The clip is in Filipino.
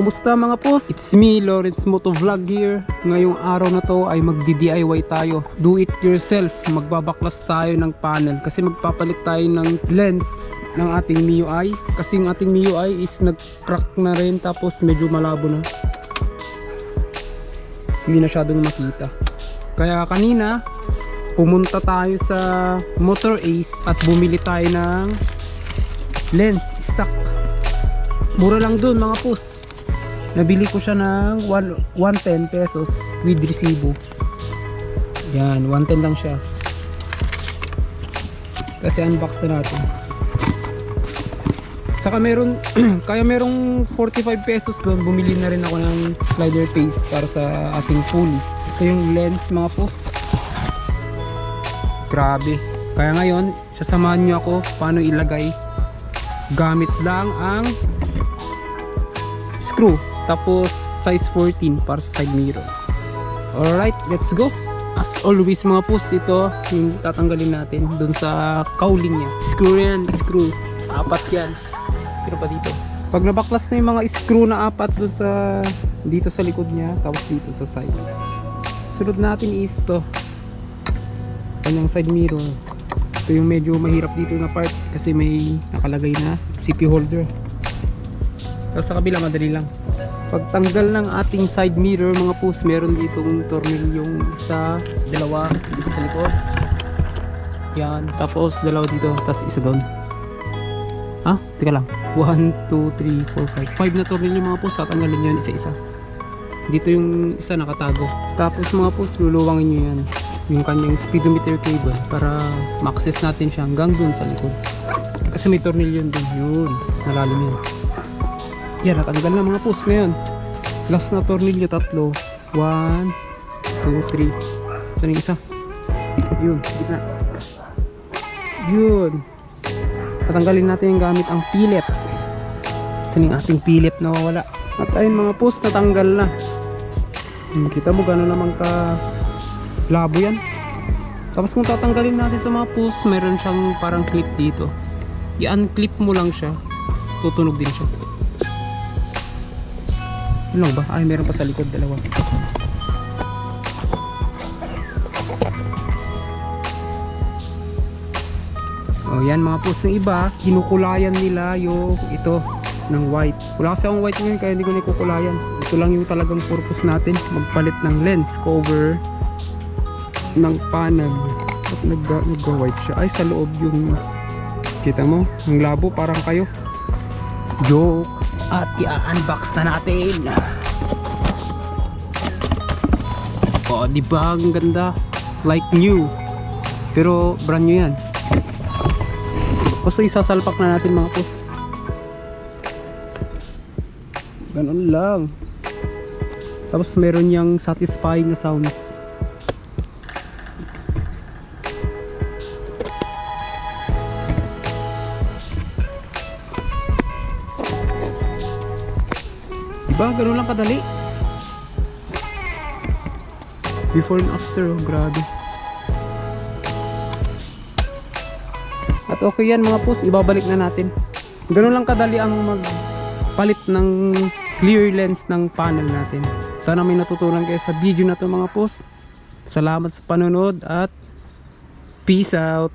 Kumusta mga pos? It's me, Lawrence Moto Vlog here. Ngayong araw na to ay magdi-DIY tayo. Do it yourself. Magbabaklas tayo ng panel kasi magpapalit tayo ng lens ng ating MIUI. Kasi yung ating MIUI is nag-crack na rin tapos medyo malabo na. Hindi na masyadong makita. Kaya kanina, pumunta tayo sa Motor Ace at bumili tayo ng lens stock. Mura lang dun mga pos. Nabili ko siya ng one- 110 pesos with resibo. Yan, 110 lang siya. Kasi unbox na natin. Saka meron, kaya merong 45 pesos doon, bumili na rin ako ng slider case para sa ating pool. Ito yung lens mga pos. Grabe. Kaya ngayon, sasamahan nyo ako paano ilagay. Gamit lang ang screw. Tapos size 14 para sa side mirror. Alright, let's go. As always mga pus, ito yung tatanggalin natin dun sa cowling niya. Screw yan, screw. Apat yan. Pero pa dito. Pag nabaklas na yung mga screw na apat dun sa dito sa likod niya, tapos dito sa side. Sunod natin is to. Kanyang side mirror. Ito yung medyo mahirap dito na part kasi may nakalagay na CP holder. Tapos sa kabila madali lang. Pagtanggal ng ating side mirror mga pus, meron ditong tornilyong isa, dalawa dito sa likod. Yan, tapos dalawa dito, tapos isa doon. Ah, teka lang. 1, 2, 3, 4, 5. 5 na tornilyo mga pus, tatanggalin nyo yan isa-isa. Dito yung isa nakatago. Tapos mga pus, luluwangin nyo yan. Yung kanyang speedometer cable para ma-access natin siya hanggang dun sa likod. Kasi may tornilyo dun. Yun, nalalim yan. Yan, natanggal na mga post ngayon. Last na tornilyo, tatlo. 1, 2, 3. Saan yung isa? Yun, gitna. Yun. Tatanggalin natin gamit ang pilit. Saan yung ating pilit na wawala? At ayun mga post, natanggal na. Hmm, kita mo gano'n naman ka labo yan. Tapos kung tatanggalin natin itong mga post, meron siyang parang clip dito. I-unclip mo lang siya. Tutunog din siya. Ano ba? Ay, meron pa sa likod dalawa. Oh, yan mga post ng iba, kinukulayan nila yung ito ng white. Wala kasi akong white ngayon kaya hindi ko na kukulayan. Ito lang yung talagang purpose natin, magpalit ng lens cover ng panel. At nag nag-white siya. Ay, sa loob yung kita mo, ang labo parang kayo. Joke. At i-unbox na natin. Oh, di ang ganda? Like new. Pero brand new yan. Basta isasalpak na natin mga po. Ganun lang. Tapos meron niyang satisfying na sounds. Diba? Ganun lang kadali. Before and after, oh, grabe. At okay yan mga post, ibabalik na natin. Ganun lang kadali ang magpalit ng clear lens ng panel natin. Sana may natutunan kayo sa video na to mga post. Salamat sa panonood at peace out.